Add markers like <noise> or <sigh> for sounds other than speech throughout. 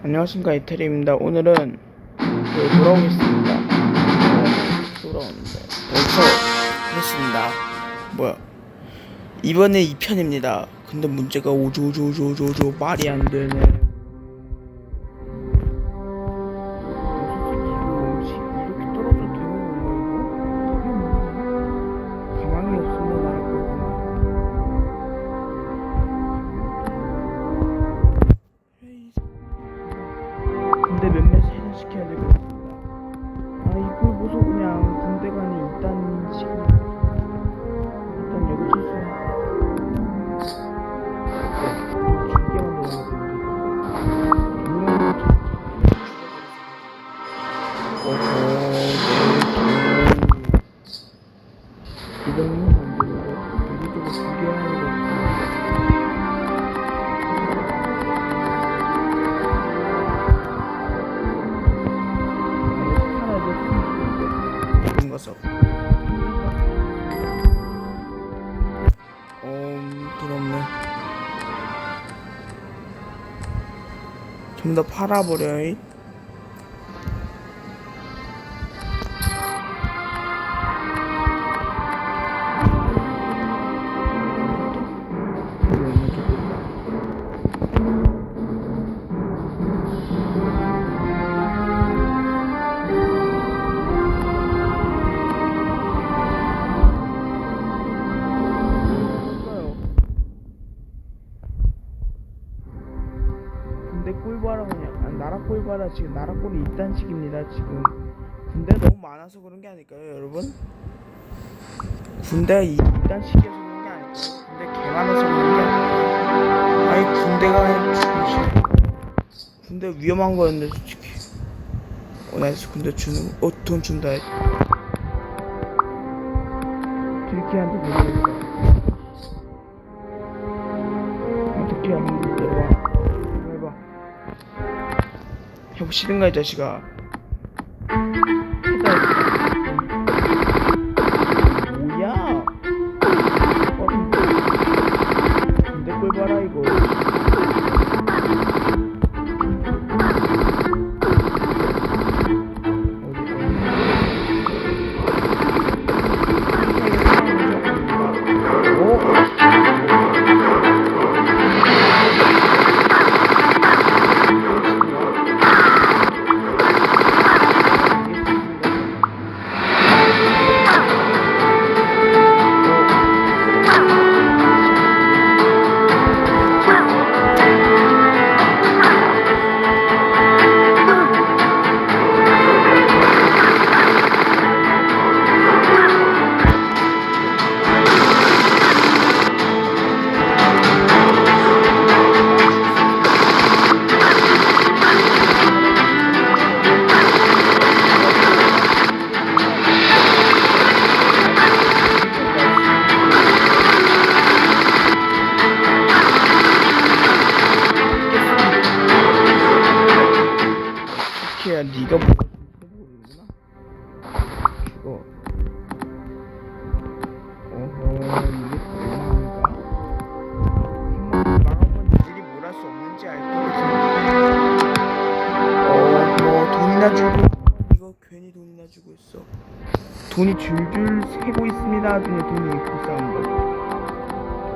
안녕하십니까 이태리입니다. 오늘은 그 돌아오겠습니다. 돌아오는데 벌써 했습니다. 뭐야? 이번에 2편입니다. 근데 문제가 오조조조조조 말이 안 되네. 살아버려. 이. 나라 지금 나라 꿀이 이딴 식입니다 지금 군대 너무 많아서 그런 게 아닐까요 여러분? 군대가 이- 이딴 식이어서 그런 게 아닐까요? 군대 개 많아서 그런 게 아닐까요? 아니 군대가 죽지 군대 위험한 거였는데 솔직히 어 나이스 군대 주는 어돈 준다 했 들키한테 보내겠다 어 싫은가 이 자식아?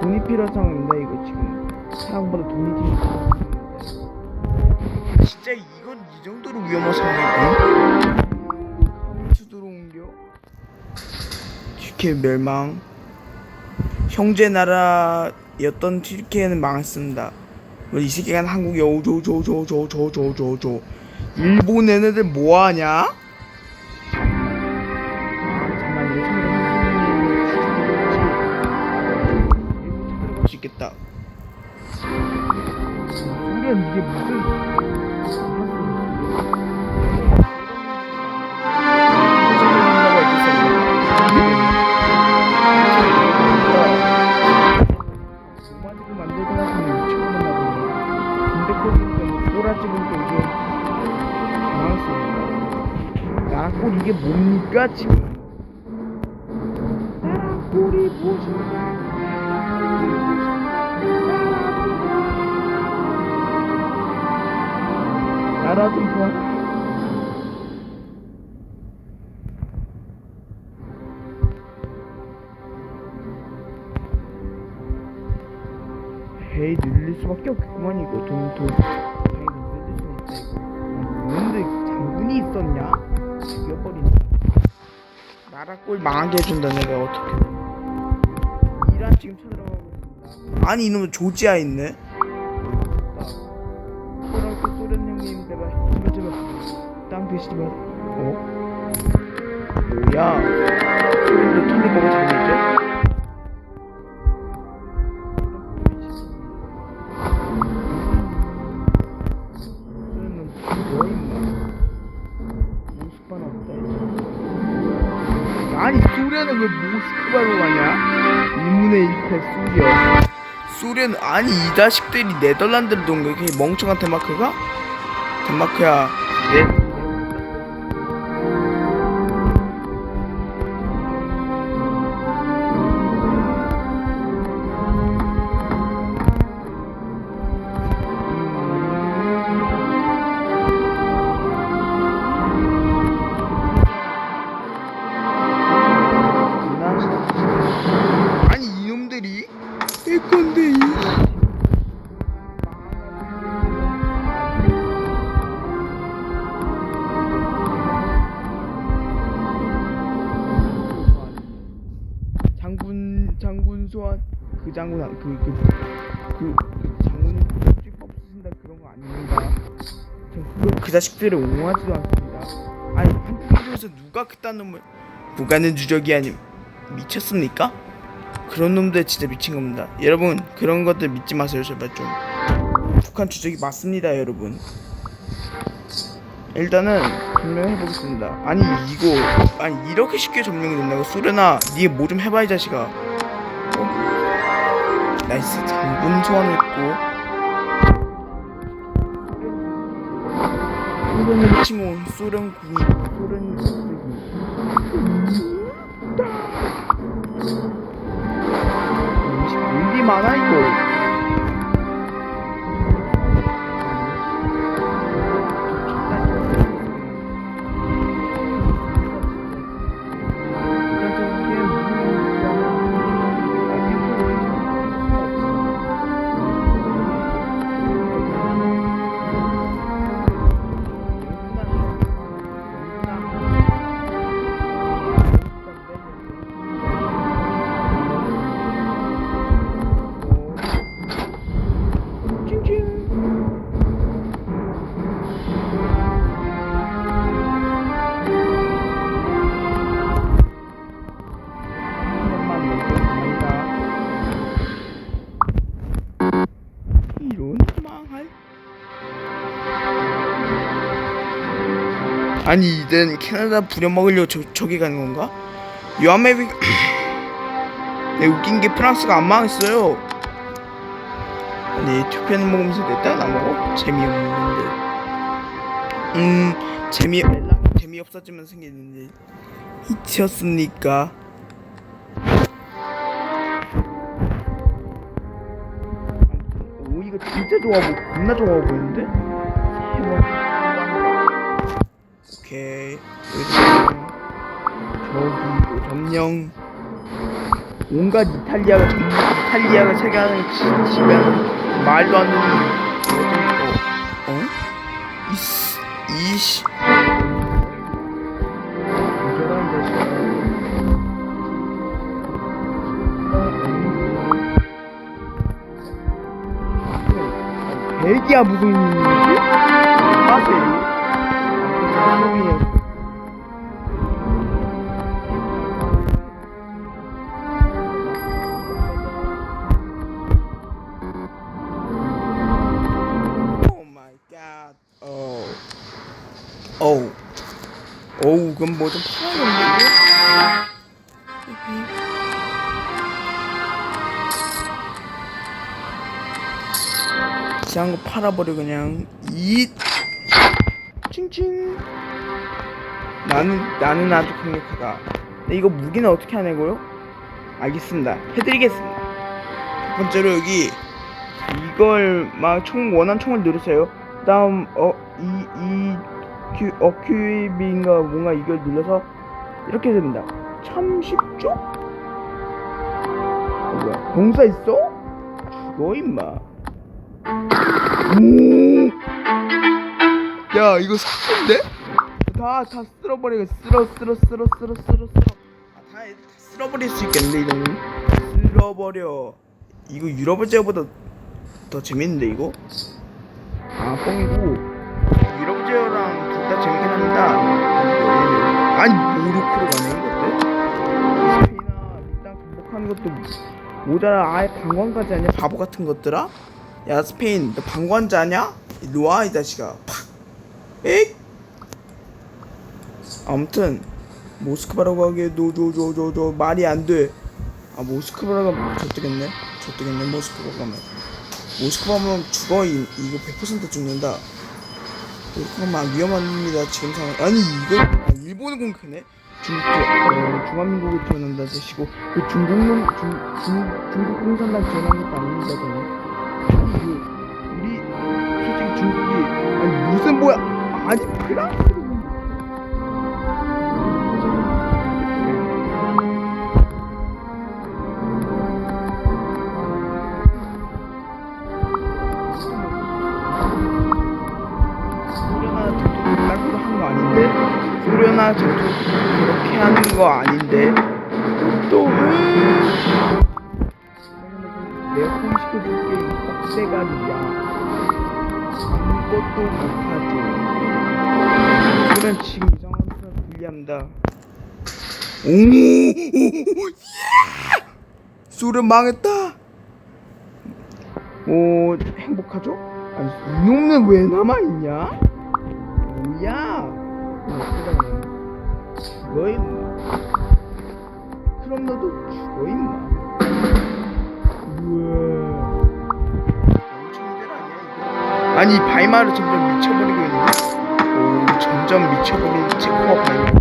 돈이 상황입니다. 이거 지금 사람보다 돈이 상황입니다. 진짜 이건 이 정도로 위험한 상황이야? 카운트 들어온겨? 튀르키예 멸망 형제 나라였던 튀르키예는 망했습니다 이 새끼가 한국에 오조조조조조조조조 일본 애네들 뭐하냐? 고기를 만들고 나서는 유튜브 만나보면 군대고기니까 꼬라 찍은 또 이게 당황스럽다 나고 아, 이게 뭡니까 지금 꼬리 무엇인가 나라 좀 봐. 수밖에 없겠구만 이거 돈 돈. 헤이 늘릴 수 있다 이거. 근데 장군이 있었냐? 죽여버린다. 나라 꼴 망하게 해준다 내가 어떻게? 이란 지금 쳐들어가고 있습니다. 아니 이놈은 조지아 있네. 그렇게 소련 형님 제발 제발 제발 땅 드시지 마. 어? 뭐야? 소련도 털리 먹어 장이죠? 소련. 소련 아니 이 자식들이 네덜란드를? 그 멍청한 덴마크가? 덴마크야 네. 자식들을 옹호하지도 않습니다. 아니 한국에서 누가 그딴 놈을 무가는 주적이 아님 미쳤습니까? 그런 놈들 진짜 미친 겁니다. 여러분 그런 것들 믿지 마세요 제발 좀. 북한 주적이 맞습니다 여러분. 일단은 점령해 보겠습니다. 아니 이거 아니 이렇게 쉽게 점령이 된다고 소련아 니뭐좀 해봐 이 자식아. 어? 나이스 장군 소환했고. 소련을 치모 소련 군 소련 군이 일이 많아 이거. 아니 이젠 캐나다 부려먹으려고 저, 저기 가는 건가? 유아메비 네, <clears throat> 웃긴 게 프랑스가 안 망했어요. 아니 투표는 먹으면서 냈다 나 먹어 재미없는데 음 재미 재미 없어지면 생기는데 잊혔습니까? 오 이거 진짜 좋아 보 겁나 좋아 보이는데 여기 저기 점령 온갖 이탈리아가 전 이탈리아가 체계하는 지- 지배하는 말도 안 되는 어? 어? 이씨 이씨 대기야 무슨? 하세요. 죄송해요. 어우. 어우, 그럼 뭐좀 팔아야겠는데? 이상한 거 팔아버려 그냥 이 칭칭 나는 나는 아주 강력하다 근데 이거 무기는 어떻게 하냐고요? 알겠습니다 해드리겠습니다 첫 번째로 여기 이걸 막 총 원한 총을 누르세요 다음 어이이 큐 어큐비인가 뭔가 이걸 눌러서 이렇게 됩니다. 참 쉽죠? 어, 뭐야? 동사 있어? 죽어 임마. 오. 야 이거 사기인데? 다 다 쓸어버리고 쓸어 쓸어 쓸어 쓸어 쓸어 쓸어. 아 다 애들 다 쓸어버릴 수 있겠는데 이거는 쓸어버려. 이거 유럽어제보다 더 재밌는데 이거? 아 뻥이고 유럽제어랑 둘 다 재밌긴 합니다. 아니 모로코로 가네 이것들. 스페인아 일단 정복하는 것도 모자라 아예 방관까지 아니야 바보 같은 것들아? 야 스페인 너 방관자냐? 일로 와 이 자식아. 팍. 에잇. 아무튼 모스크바라고 하기에도 저저저저 말이 안 돼. 아 모스크바라가 좆되겠네. 좆되겠네 모스크바 가면. 모스크바 가면 죽어 이, 이거 100% 죽는다. 모스크바만 위험합니다 지금 상황. 아니 이거 아, 일본을 공격하네. 중국 어, 중화민국을 지원한다 대시고 그 중국놈 중, 중 중국 공산당 지원한 것도 아닙니다 저는. 그, 우리 솔직히 중국이 아니 무슨 뭐야 아니 프랑스 소련아 저도 그렇게 하는 거 아닌데? 또 왜? 내가 홈시켜줄게 이 빡대가리야. 아무것도 못하지 소련 지금 이상한 사람 불리합니다. 오, 예! 소련 망했다! 오 행복하죠? 아니 이놈은 왜 남아있냐? 뭐야? 죽어 임마. 그럼 너도 죽어 임마. 우와. 아니 바이마르 점점 미쳐버리고 있는데? 오 점점 미쳐버리는 체코와 바이마르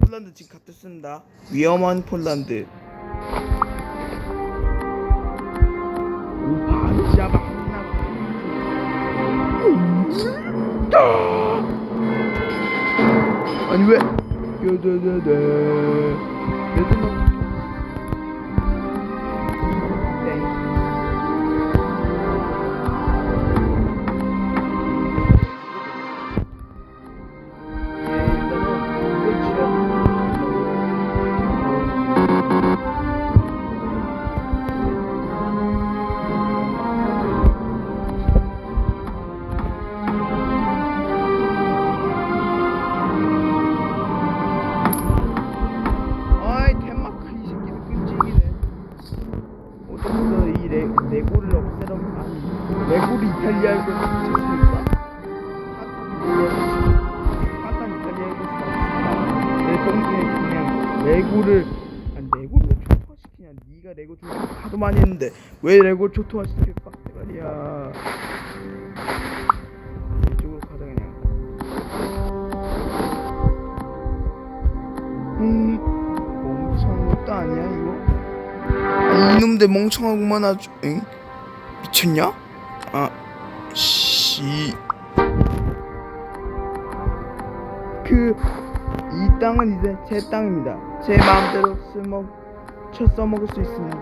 폴란드 지금 갖다 쓴다. 위험한 폴란드. 오 바르샤바 아니 왜? 레고를 아니 레고를 왜 초토화시키냐 니가 레고 좀 하도 많이 했는데 왜 레고 초토화시켜 빡대가리야 이쪽으로 가자 그냥 음 멍청한 것도 아니야 이거 아니, 이놈들 멍청하구만 아주 응? 미쳤냐? 아 씨. 그 이 땅은 이제 제 땅입니다. 제 마음대로 쓸먹 쳐 써먹을 수 있습니다.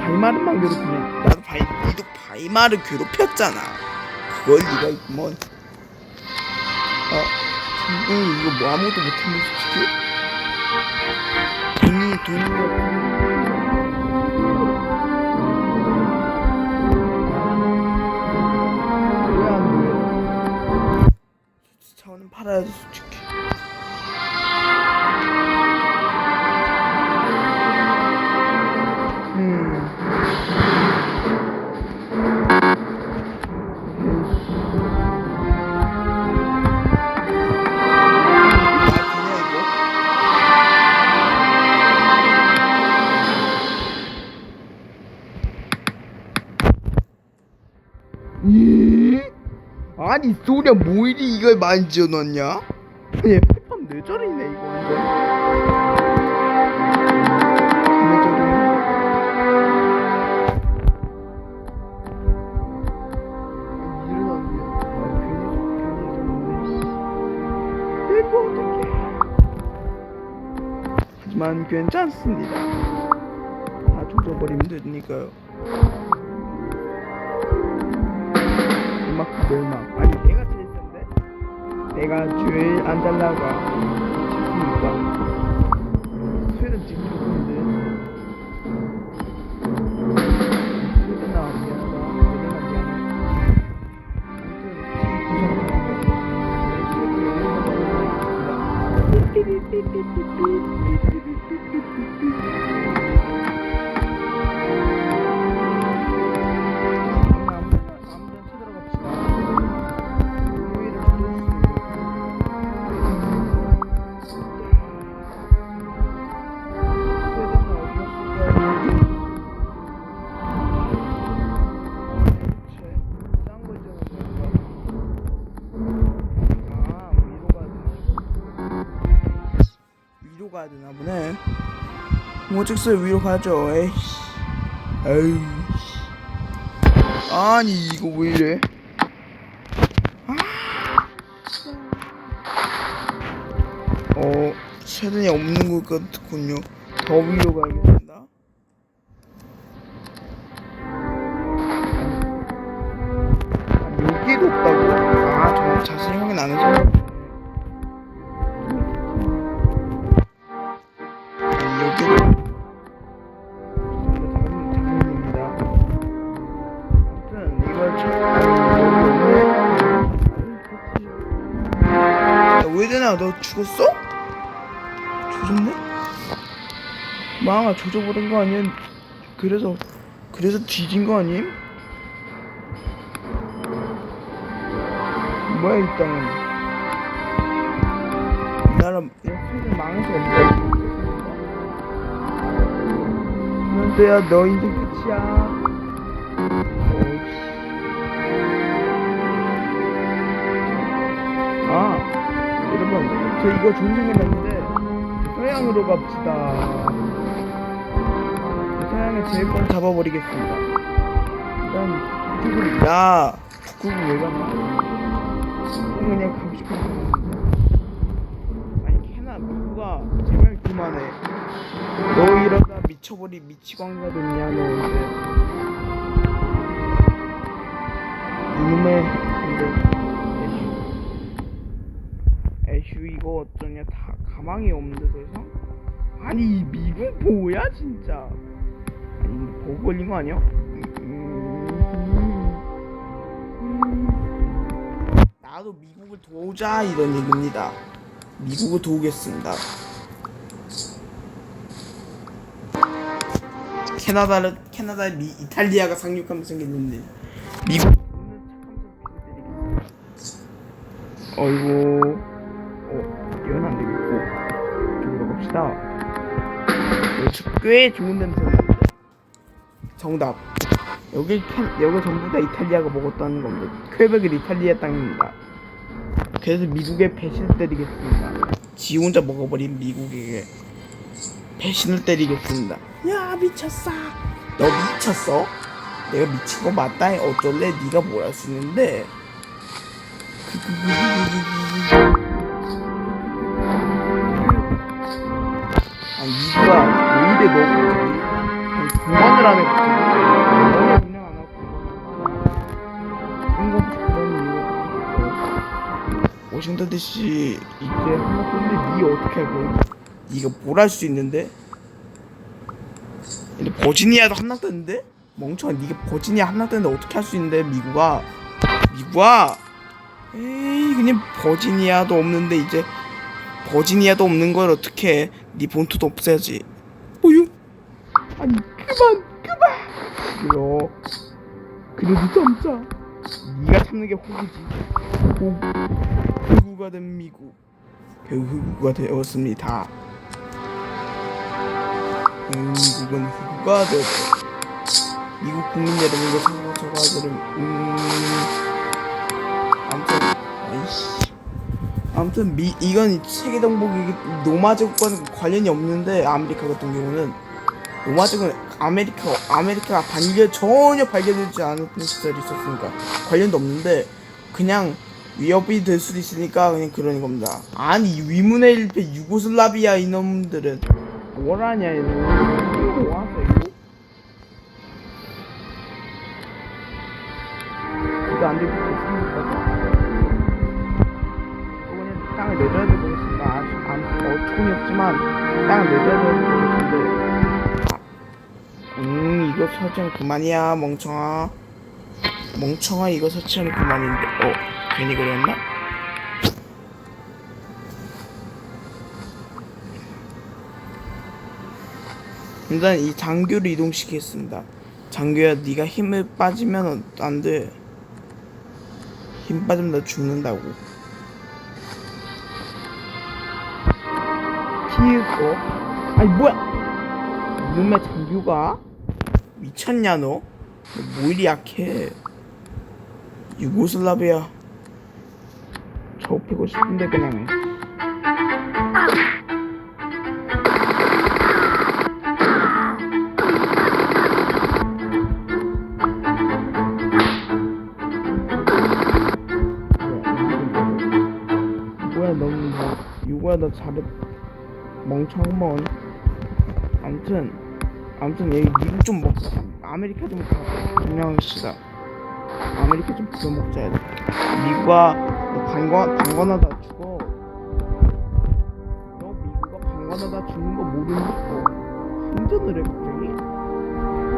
바이마르만 괴롭히네. 나도 바이, 니도 바이마르 괴롭혔잖아. 그걸 있구먼. 아, 응, 이거 뭐 아무것도 못했네, 솔직히. 돈이, 돈이 왜안 돼? 차원은 팔아야지, 솔직히. 아니 소리야 뭐 이리 이걸 많이 지어놨냐? 얘 펫밤 뇌절이네 괜히 이거. 하지만 괜찮습니다. 다 조져버리면 되니까요. 음악 멸망 아니 내가 제일 안 잘나가 모직스 위로 가죠. 에이씨. 에이. 아니 이거 왜 이래? 아. 어, 세단이 없는 것 같군요. 더 위로 가야겠습니다. 죽었어? 조졌네? 망아 조져버린 거 아니야? 그래서 그래서 뒤진 거 아님? 뭐야 이 땅은 이 나라 세상 망해서 없다 현수야 너 인생 끝이야 저 이거 생각났는데 서양으로 갑시다. 서양에 제일 먼저 잡아버리겠습니다. 일단 북극을 야! 북극을 왜 가나 그냥 가고 싶어서 아니 캐나 미국아 제발 그만해. 너 이러다 미쳐버리 미치광이가 됐냐 너 이제. 이놈의 근데 이거 어쩌냐 다 가망이 없는데 세상 아니 미국 뭐야 진짜? 아니 보고 걸린 거 아니야? 나도 미국을 도우자 이런 얘기입니다. 미국을 도우겠습니다. 캐나다를 캐나다에 미, 이탈리아가 상륙하면 생겼는데. 미국 어이구. 어 이건 안 되겠고 이쪽으로 갑시다. 꽤 좋은 냄새 나는데 정답. 여기 캐, 여기 전부 다 이탈리아가 먹었다는 겁니다. 퀘벡은 이탈리아 땅입니다. 그래서 미국에 배신을 때리겠습니다. 지 혼자 먹어버린 미국에게 배신을 때리겠습니다. 야 미쳤어. 너 미쳤어? 내가 미친 거 맞다 어쩔래? 네가 뭘할수 있는데. 아니 왜 이래 너 아니 그만을 하네 갑자기 너네 그냥 안 하고 인간 그런 이유가 워싱턴 DC 이제 하나 떴는데 니 어떻게 할 거야? 니가 뭘할 수 있는데? 근데 버지니아도 함락 떴는데? 멍청아 니가 버지니아 함락 떴는데 어떻게 할 수 있는데 미국아 미국아 에이 그냥 버지니아도 없는데 이제 버지니아도 없는 걸 어떻게 해? 네 본토도 없애야지 그만 그만. 싫어 그래도 참자. 네가 참는 게 호구지. 호구 호구가 된 미국. 배우 호구가 되었습니다. 미국은 호구가 되었다 미국 국민 여러분과 서로 저가들은 음 아무튼 아이씨. 아무튼 미 이건 세계 정복이 노마제국과는 관련이 없는데 아메리카 같은 경우는 노마제국은 아메리카 아메리카가 발견 전혀 발견되지 않은 시절이 있었으니까 관련도 없는데 그냥 위협이 될 수도 있으니까 그냥 그러는 겁니다. 아니 위문의 일패 유고슬라비아 이놈들은 뭐라냐 와서 이거 이거 안 되고 있습니까? 그냥 땅을 내줘야 되고 있습니다. 아직 안 어처구니 없지만 땅을 내줘야 되고 설정 그만이야 멍청아 멍청아 이거 설치하는 그만인데 어 괜히 그랬나? 일단 이 장교를 이동시키겠습니다. 장교야, 네가 힘을 빠지면 안 돼. 힘 빠지면 너 죽는다고. 피우고. 아니 뭐야? 이놈의 장교가 미쳤냐 너? 너 뭐 이리 약해? 유고슬라비아. 접히고 싶은데 그냥. 뭐야 너무 뭐 유고야 너 잘해 멍청먼 아무튼 아무튼 얘 미국 좀 먹 아메리카 좀 가- 점령합시다. 아메리카 좀 부려먹자 미국아 너 방관 방관하다 죽어. 너 미국아 방관하다 죽는 거 모르는 거 운전을 해 갑자기.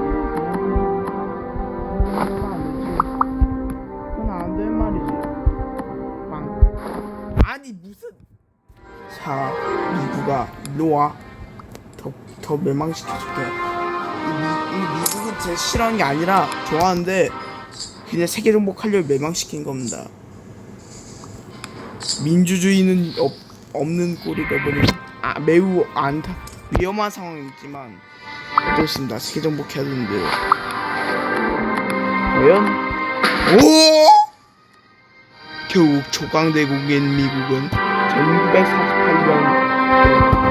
아니 무슨. 자 미국아 일로와. 더, 더 멸망시켜줄게 미국은 제 싫어하는 게 아니라 좋아하는데 그냥 세계 정복하려고 멸망시킨 겁니다. 민주주의는 없, 없는 꼴이 돼버린 아 매우 안타 위험한 상황이지만 어떻습니다 세계 정복해야 되는데요 과연? 오! 결국 조강대국인 미국은 1948년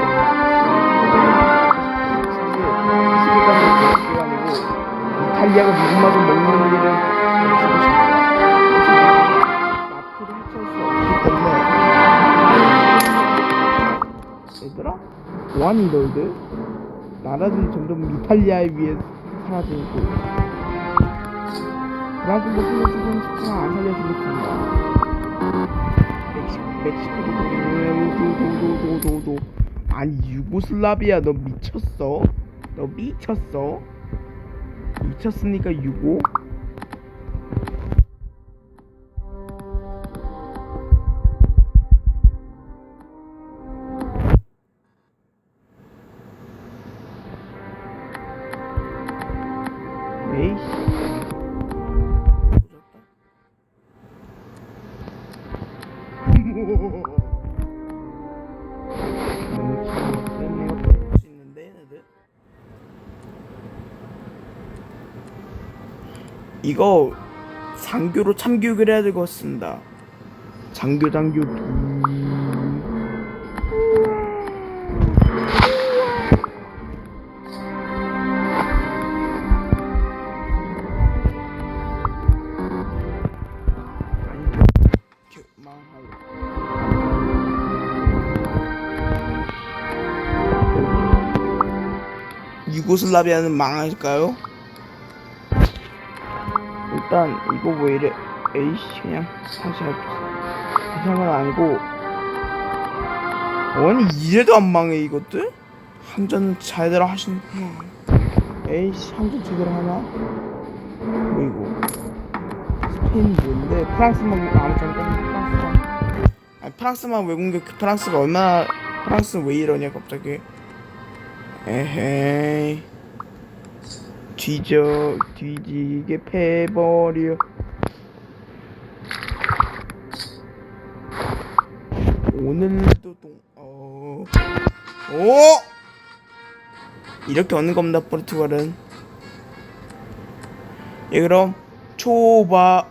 이탈리아가 미국마저 먹는 일을 없애고 싶다. 앞으로 해칠 수 없기 때문에 얘들아 뭐하니 너희들? 나라들이 점점 이탈리아에 비해 사라지고 목숨을 주고는 싶지만 안 살려주겠습니다. 멕시코 멕시코도 아니 유고슬라비아 너 미쳤어? 너 미쳤어? 미쳤으니까 유고? 이거 장교로 참교육을 해야 될 것 같습니다 장교 장교 유고슬라비아는 망할까요? 일단 이거 왜 이래. 에이씨 그냥 다시 할게 다시 한건 아니고. 아니 이래도 안 망해 이것들? 한전은 잘대로 하시는구나 에이씨 한전 제대로 하나? 뭐 이거 스페인 뭔데? 프랑스만 아무튼 프랑스만. 아니 프랑스만 왜 공격 프랑스가 얼마나 프랑스 왜 이러냐 갑자기. 에헤이 뒤져 뒤지게 패버려. 오늘도 동 어... 오 이렇게 얻는 겁니다 포르투갈은? 예 그럼 초바